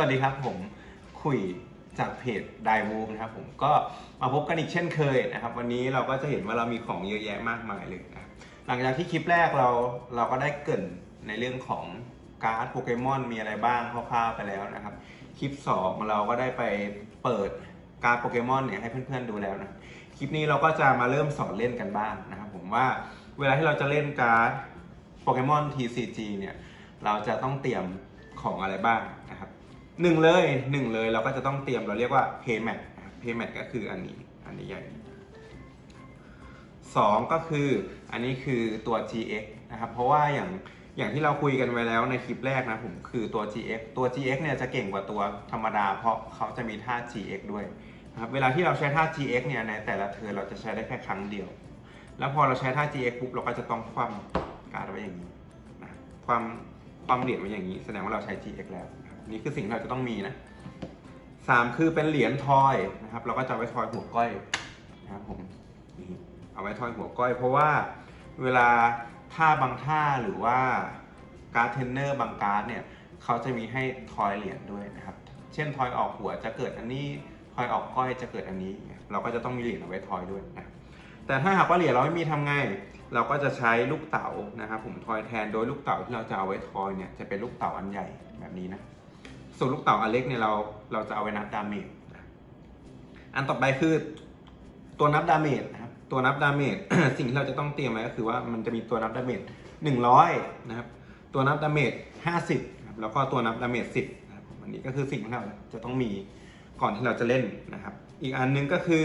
วัสดีครับผมคุยจากเพจ d i v o นะครับผมก็มาพบกันอีกเช่นเคยนะครับ วันนี้เราก็จะเห็นว่าเรามีของเยอะแยะมากมายเลยนะหลังจากที่คลิปแรกเราเราก็ได้เกินในเรื่องของการ์ดโปเกมอนมีอะไรบ้างคร่าวๆไปแล้วนะครับ คลิป 2 เราก็ได้ไปเปิดการ์ดโปเกมอนเนี่ยให้เพื่อนๆดูแล้วนะคลิปนี้เราก็จะมาเริ่มสอนเล่นกันบ้างนะครับผมว่าเวลาที่เราจะเล่นการ์ดโปเกมอน TCG เนี่ยเราจะต้องเตรียมของอะไรบ้าง หนึ่งเลยหนึ่งเลยเราก็จะต้องเตรียมเราเรียกว่า paymat paymat ก็คืออันนี้อันนี้ใหญ่สองก็คืออันนี้คือตัว GX นะครับเพราะว่าอย่างอย่างที่เราคุยกันไว้แล้วในคลิปแรกนะผมคือตัว GX ตัว GX เนี่ยจะเก่งกว่าตัวธรรมดา เพราะเขาจะมีท่า GX ด้วยนะครับเวลาที่เราใช้ท่า GX เนี่ยในแต่ละเทิร์เราจะใช้ได้แค่ครั้งเดียว แล้วพอเราใช้ท่า GX ปุ๊บเราก็จะต้องคว่ำการไว้อย่างนี้นะความความเหรียญไว้อย่างนี้ แสดงว่าเราใช้ GX แล้ว นี่คือสิ่งที่เราจะต้องมีนะสามคือเป็นเหรียญทอยนะครับ เราก็จะเอาไว้ทอยหัวก้อยนะครับผมนี่เอาไว้ทอยหัวก้อย เพราะว่าเวลาท่าบางท่าหรือว่าการ์ดเทนเนอร์บางการ์ดเนี่ยเขาจะมีให้ทอยเหรียญด้วยนะครับ เช่นทอยออกหัวจะเกิดอันนี้ทอยออกก้อยจะเกิดอันนี้ เราก็จะต้องมีเหรียญเอาไว้ทอยด้วยนะแต่ถ้าหากว่าเหรียญเราไม่มีทำไง เราก็จะใช้ลูกเต๋านะครับผมทอยแทนโดยลูกเต๋าที่เราจะเอาไว้ทอยเนี่ยจะเป็นลูกเต๋าอันใหญ่แบบนี้นะ ส่วนลูกเต๋าอันเล็กเนี่ยเราเราจะเอาไว้นับดาเมจอันต่อไปคือตัวนับดาเมจนะครับ ตัวนับดาเมจสิ่งที่เราจะต้องเตรียมไว้ก็คือว่ามันจะมีตัวนับดาเมจ100นะครับ ตัวนับดาเมจ50นะครับแล้วก็ตัวนับดาเมจ10นะครับอันนี้ก็คือสิ่งที่เราจะต้องมีก่อนที่เราจะเล่นนะครับ อีกอันนึงก็คือ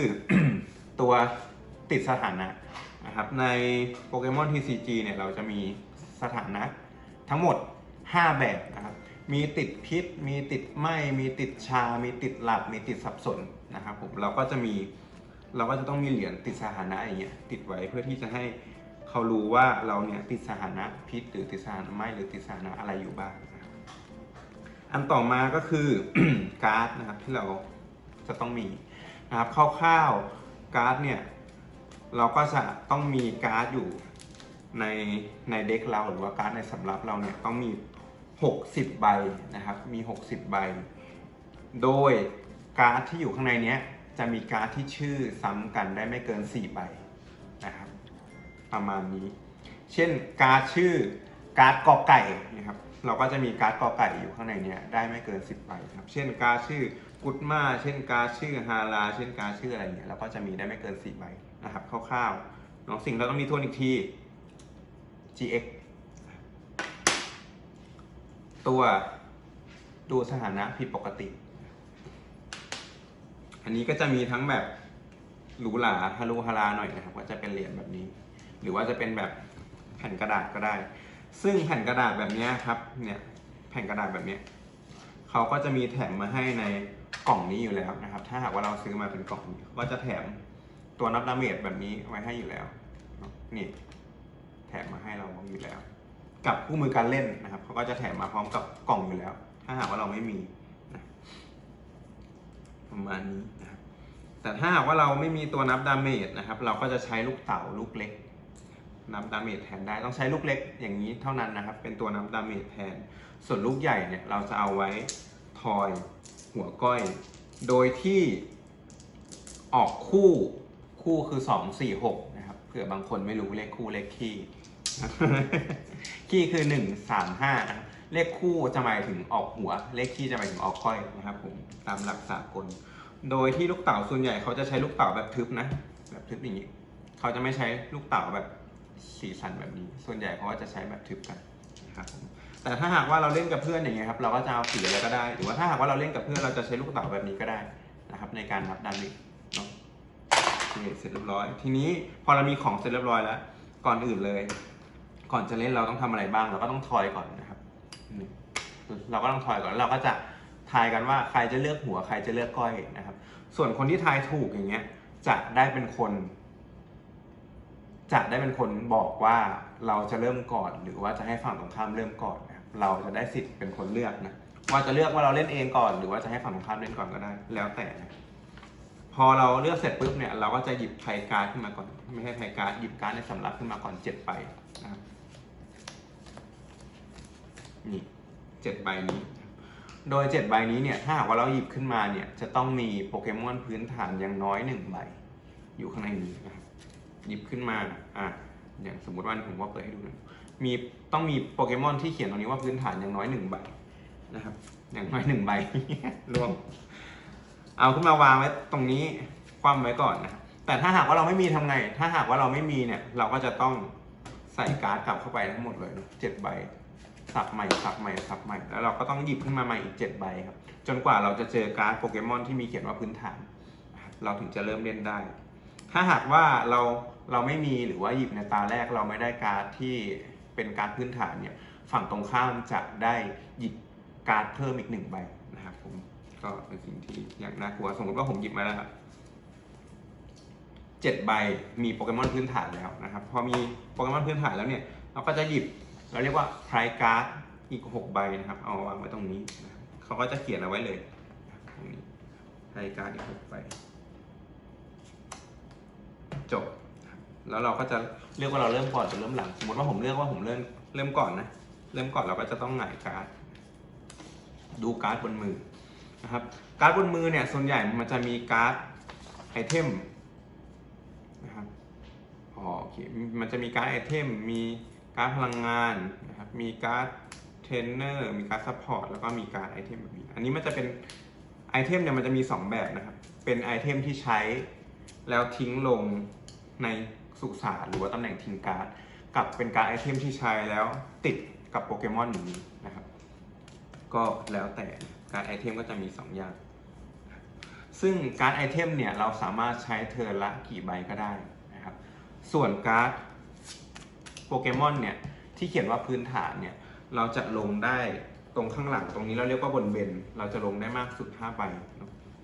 ตัวติดสถานะนะครับ ในโปเกมอน TCG เนี่ยเราจะมีสถานะทั้งหมด 5 แบบนะครับ มีติดพิษ มีติดไหมมีติดชา มีติดหลับ มีติดสับสนนะครับผมเราก็จะมีเราก็จะต้องมีเหรียญติดสถานะอย่างเงี้ยติดไว้เพื่อที่จะให้เขารู้ว่าเราเนี่ยติดสถานะพิษหรือติดสถานะไหมหรือติดสถานะอะไรอยู่บ้างอันต่อมาก็คือการ์ดนะครับที่เราจะต้องมีนะครับคร่าวๆการ์ดเนี่ยเราก็จะต้องมีการ์ดอยู่ในในเด็กเราหรือว่าการ์ดในสำรับเราเนี่ยต้องมี 60 ใบนะครับ มี 60 ใบ โดยการ์ดที่อยู่ข้างในนี้จะมีการ์ดที่ชื่อซ้ำกันได้ไม่เกิน 4 ใบนะครับ ประมาณนี้ เช่นการ์ดชื่อการ์ดกอไก่นะครับ เราก็จะมีการ์ดกอไก่อยู่ข้างในนี้ได้ไม่เกิน 10 ใบครับ เช่นการ์ดชื่อกุดมาเช่นการ์ดชื่อฮาราเช่นการ์ดชื่ออะไรเงี้ยเราก็จะมีได้ไม่เกิน 4 ใบนะครับคร่าวๆนองสิ่งเราต้องมีทวนอีกที GX ตัวดูสถานะผิดปกติ อันนี้ก็จะมีทั้งแบบหรูหราฮารุฮาราหน่อยนะครับ ก็จะเป็นเหรียญแบบนี้ หรือว่าจะเป็นแบบแผ่นกระดาษก็ได้ ซึ่งแผ่นกระดาษแบบนี้ครับ เนี่ยแผ่นกระดาษแบบนี้เขาก็จะมีแถมมาให้ในกล่องนี้อยู่แล้วนะครับ ถ้าหากว่าเราซื้อมาเป็นกล่องก็จะแถมตัวนับดาเมจแบบนี้ไว้ให้อยู่แล้ว นี่ แถมมาให้เราอยู่แล้ว กับคู่มือการเล่นนะครับเขาก็จะแถมมาพร้อมกับกล่องอยู่แล้ว ถ้าหากว่าเราไม่มีนะประมาณนี้นะครับแต่ถ้าหากว่าเราไม่มีตัวนับดาเมจนะครับ เราก็จะใช้ลูกเต๋าลูกเล็ก นับดาเมจแทนได้ต้องใช้ลูกเล็กอย่างนี้เท่านั้นนะครับ เป็นตัวนับดาเมจแทน ส่วนลูกใหญ่เนี่ยเราจะเอาไว้ทอยหัวก้อย โดยที่ออกคู่คู่คือ 2 4 6 นะครับเผื่อบางคนไม่รู้เลขคู่เลขคี่ คี่คือ1 3 5นะครับเลขคู่จะหมายถึงออกหัว เลขคี่จะหมายถึงออกก้อยนะครับผมตามหลักสากล โดยที่ลูกเต๋าส่วนใหญ่เขาจะใช้ลูกเต๋าแบบทึบนะแบบทึบอย่างนี้เขาจะไม่ใช้ลูกเต๋าแบบสีสันแบบนี้ ส่วนใหญ่เขาก็จะใช้แบบทึบกันนะครับผมแต่ถ้าหากว่าเราเล่นกับเพื่อนอย่างเงี้ยครับเราก็จะเอาสีอะไรก็ได้ หรือว่าถ้าหากว่าเราเล่นกับเพื่อนเราจะใช้ลูกเต๋าแบบนี้ก็ได้นะครับ ในการนับดาเมจเนาะเสร็จเรียบร้อย ทีนี้พอเรามีของเสร็จเรียบร้อยแล้ว ก่อนอื่นเลย ก่อนจะเล่นเราต้องทำอะไรบ้าง เราก็ต้องทอยก่อนนะครับ เราก็ต้องทอยก่อนแล้วเราก็จะทายกันว่าใครจะเลือกหัวใครจะเลือกก้อยนะครับ ส่วนคนที่ทายถูกอย่างเงี้ยจะได้เป็นคน จะได้เป็นคนบอกว่าเราจะเริ่มก่อน หรือว่าจะให้ฝั่งตรงข้ามเริ่มก่อนนะครับเราจะได้สิทธิ์เป็นคนเลือกนะว่าจะเลือกว่าเราเล่นเองก่อน หรือว่าจะให้ฝั่งตรงข้ามเล่นก่อนก็ได้ แล้วแต่นะพอเราเลือกเสร็จปุ๊บเนี่ยเราก็จะหยิบไพ่การ์ดขึ้นมาก่อน ไม่ใช่ไพ่การ์ดหยิบการ์ดในสำรับขึ้นมาก่อนเจ็ดใบนะครับ นี่เจ็ดใบนี้ โดย7ใบนี้เนี่ยถ้าหากว่าเราหยิบขึ้นมาเนี่ยจะต้องมีโปเกมอนพื้นฐานอย่างน้อย1ใบอยู่ข้างในนี้นะครับหยิบขึ้นมาอะอย่างสมมติว่าผมว่าเปิดให้ดูนะมีต้องมีโปเกมอนที่เขียนตรงนี้ว่าพื้นฐานอย่างน้อยหนึ่งใบนะครับ อย่างน้อยหนึ่งใบรวมเอาขึ้นมาวางไว้ตรงนี้คว่ำไว้ก่อนนะแต่ถ้าหากว่าเราไม่มีทำไง ถ้าหากว่าเราไม่มีเนี่ย เราก็จะต้องใส่การ์ดกลับเข้าไปทั้งหมดเลยเจ็ดใบ สับใหม่สับใหม่สับใหม่ แล้วเราก็ต้องหยิบขึ้นมาใหม่อีก 7 ใบครับ จนกว่าเราจะเจอการ์ดโปเกมอนที่มีเขียนว่าพื้นฐาน เราถึงจะเริ่มเล่นได้ ถ้าหากว่าเราเราไม่มีหรือว่าหยิบในตาแรกเราไม่ได้การ์ดที่เป็นการ์ดพื้นฐานเนี่ยฝั่งตรงข้ามจะได้หยิบการ์ดเพิ่มอีกหนึ่งใบนะครับผมก็เป็นสิ่งที่อย่างน่ากลัวสมมติว่าผมหยิบมาแล้วครับเจ็ดใบมีโปเกมอนพื้นฐานแล้วนะครับ พอมีโปเกมอนพื้นฐานแล้วเนี่ยเราก็จะหยิบ เราเรียกว่าไพรการ์ดอีก 6 ใบนะครับ เอาวางไว้ตรงนี้นะเขาก็จะเขียนเอาไว้เลยตรงนี้ไพรการ์ดอีก 6 ใบจบนะครับแล้วเราก็จะเลือกว่าเราเริ่มก่อนหรือเริ่มหลัง สมมติว่าผมเลือกว่าผมเริ่มเริ่มก่อนนะ เริ่มก่อนเราก็จะต้องหงายการ์ด ดูการ์ดบนมือนะครับ การ์ดบนมือเนี่ย ส่วนใหญ่มันจะมีการ์ดไอเทมนะครับ อ๋อโอเค มันจะมีการ์ดไอเทม มี การ์ดพลังงานนะครับ มีการ์ดเทรนเนอร์ มีการ์ดซัพพอร์ต แล้วก็มีการ์ดไอเทมแบบนี้ อันนี้มันจะเป็นไอเทมเนี่ยมันจะมี 2 แบบนะครับ เป็นไอเทมที่ใช้แล้วทิ้งลงในสุสานหรือว่าตำแหน่งทิ้งการ์ด กับเป็นการ์ดไอเทมที่ใช้แล้วติดกับโปเกมอนนี้นะครับ ก็แล้วแต่การไอเทมก็จะมี 2 อย่าง ซึ่งการไอเทมเนี่ยเราสามารถใช้เทิร์ละกี่ใบก็ได้นะครับ ส่วนการ์ด โปเกมอนเนี่ยที่เขียนว่าพื้นฐานเนี่ยเราจะลงได้ตรงข้างหลังตรงนี้เราเรียกว่าบนเบน เราจะลงได้มากสุด5ใบ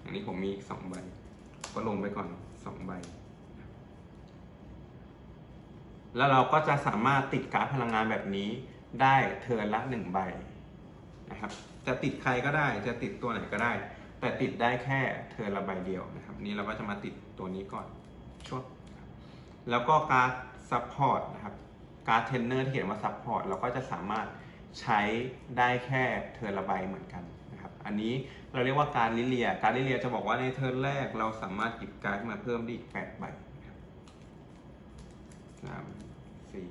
อันนี้ผมมีอีก2ใบ ก็ลงไปก่อน2ใบ แล้วเราก็จะสามารถติดการ์ดพลังงานแบบนี้ได้เทิร์นละ1ใบนะครับจะติดใครก็ได้จะติดตัวไหนก็ได้ แต่ติดได้แค่เทิร์นละใบเดียวนะครับ นี้เราก็จะมาติดตัวนี้ก่อนช่วงแล้วก็การ์ดซัพพอร์ตนะครับ การ์ดเทรนเนอร์ที่เขียนว่าซัพพอร์ตเราก็จะสามารถใช้ได้แค่เทิร์นละใบเหมือนกันนะครับ อันนี้เราเรียกว่าการลิเลีย การลิเลียจะบอกว่าในเทิร์นแรกเราสามารถหยิบการ์ดมาเพิ่มได้อีก8ใบนะครับสามสี่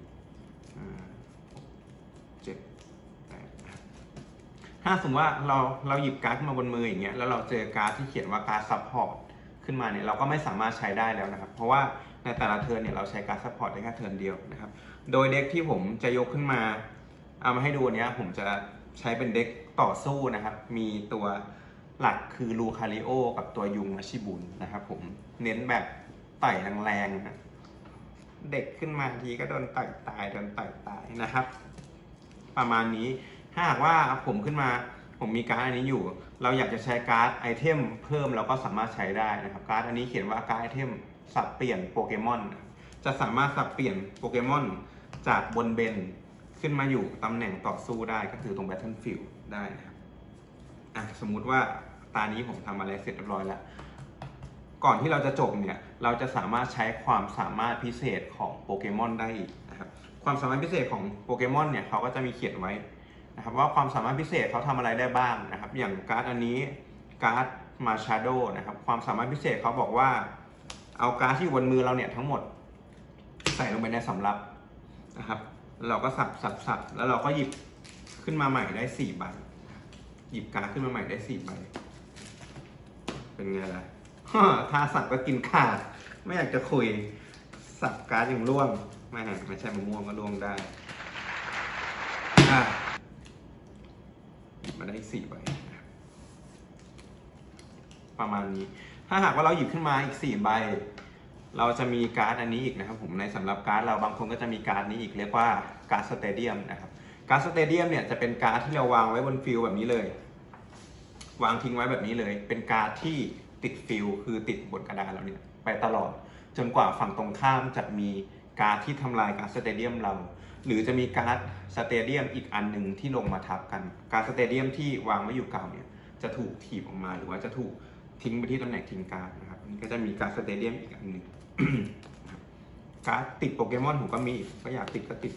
ห้าเจ็ดแปดถ้าสมมติว่าเราเราหยิบการ์ดขึ้นมาบนมืออย่างเงี้ยแล้วเราเจอการ์ดที่เขียนว่าการ์ดซัพพอร์ต ขึ้นมาเนี่ยเราก็ไม่สามารถใช้ได้แล้วนะครับ เพราะว่าในแต่ละเทิร์นเนี่ยเราใช้การซัพพอร์ตได้แค่เทิร์นเดียวนะครับ โดยเด็กที่ผมจะยกขึ้นมาเอามาให้ดูอันเนี้ยผมจะใช้เป็นเด็กต่อสู้นะครับ มีตัวหลักคือลูคาริโอ กับตัวยุงมาชิบุนนะครับผมเน้นแบบไต่แรงๆนะเด็กขึ้นมาทีก็โดนไต่ตายโดนไต่ตายนะครับ ประมาณนี้ถ้าหากว่าผมขึ้นมา ผมมีการ์ดอันนี้อยู่ เราอยากจะใช้การ์ดไอเทมเพิ่มเราก็สามารถใช้ได้นะครับ การ์ดอันนี้เขียนว่าการ์ดไอเทมสับเปลี่ยนโปเกมอน จะสามารถสับเปลี่ยนโปเกมอนจากบนเบนขึ้นมาอยู่ตำแหน่งต่อสู้ได้ก็คือตรง Battlefield ได้นะครับอะสมมุติว่าตานี้ผมทำอะไรเสร็จเรียบร้อยแล้ว ก่อนที่เราจะจบเนี่ย เราจะสามารถใช้ความสามารถพิเศษของโปเกมอนได้อีกนะครับ ความสามารถพิเศษของโปเกมอนเนี่ยเขาก็จะมีเขียนไว้ นะครับว่าความสามารถพิเศษเขาทำอะไรได้บ้างนะครับ อย่างการ์ดอันนี้การ์ดมาชาโดนะครับ ความสามารถพิเศษเขาบอกว่า เอาการ์ดที่อยู่บนมือเราเนี่ยทั้งหมด ใส่ลงไปในสำรับนะครับ เราก็สับสับสับแล้วเราก็หยิบขึ้นมาใหม่ได้สี่ใบหยิบการ์ดขึ้นมาใหม่ได้สี่ใบเป็นไงล่ะถ้าสับก็กินขาด ไม่อยากจะคุยสับการ์ดอย่างร่วงไม่ไม่ใช่มะม่วงก็ร่วงได้อะหยิบ มาได้สี่ใบประมาณนี้ ถ้าหากว่าเราหยิบขึ้นมาอีกสี่ใบ เราจะมีการ์ดอันนี้อีกนะครับผมในสำหรับการ์ดเราบางคนก็จะมีการ์ดนี้อีกเรียกว่าการ์ดสเตเดียมนะครับการ์ดสเตเดียมเนี่ยจะเป็นการ์ดที่เราวางไว้บนฟิลแบบนี้เลย วางทิ้งไว้แบบนี้เลย เป็นการ์ดที่ติดฟิลคือติดบนกระดานเราเนี่ยไปตลอดจนกว่าฝั่งตรงข้ามจะมีการ์ดที่ทำลายการ์ดสเตเดียมเรา หรือจะมีการ์ดสเตเดียมอีกอันหนึ่งที่ลงมาทับกันการ์ดสเตเดียมที่วางไว้อยู่เก่าเนี่ยจะถูกถีบออกมาหรือว่าจะถูกทิ้งไปที่ตำแหน่งทิ้งการ์ดนะครับนนี้ก็จะมีการ์ดสเตเดียมอีกอันหนึ่งการ์ดติดโปเกมอนผมก็มีก็อยากติดก็ติด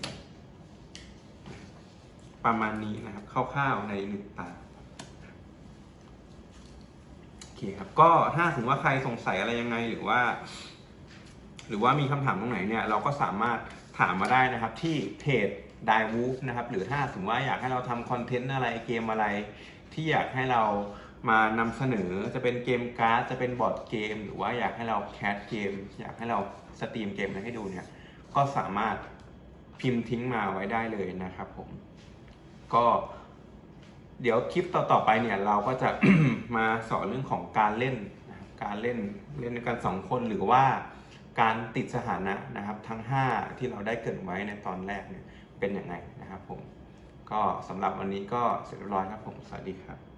ประมาณนี้นะครับคร่าวๆในหนึ่งตาเคครับก็ถ้าสมมติว่าใครสงสัยอะไรยังไงหรือว่า หรือว่ามีคำถามตรงไหนเนี่ยเราก็สามารถถามมาได้นะครับที่เพจ d i w o o f นะครับหรือถ้าสมมติว่าอยากให้เราทำคอนเทนต์อะไรเกมอะไร ที่อยากให้เรามานำเสนอจะเป็นเกมการ์ดจะเป็นบอร์ดเกม หรือว่าอยากให้เราแคสเกม อยากให้เราสตรีมเกมอะไรให้ดูเนี่ยก็สามารถพิมพ์ทิ้งมาไว้ได้เลยนะครับผมก็เดี๋ยวคลิปต่อๆไปเนี่ยเราก็จะมาสอนเรื่องของการเล่นการเล่นเล่นกันสองคนหรือว่า การติดสถานะนะครับทั้ง 5 ที่เราได้เกิดไว้ในตอนแรกเนี่ยเป็นอย่างไรนะครับผมก็สำหรับวันนี้ก็เสร็จเรียบร้อยครับผมสวัสดีครับ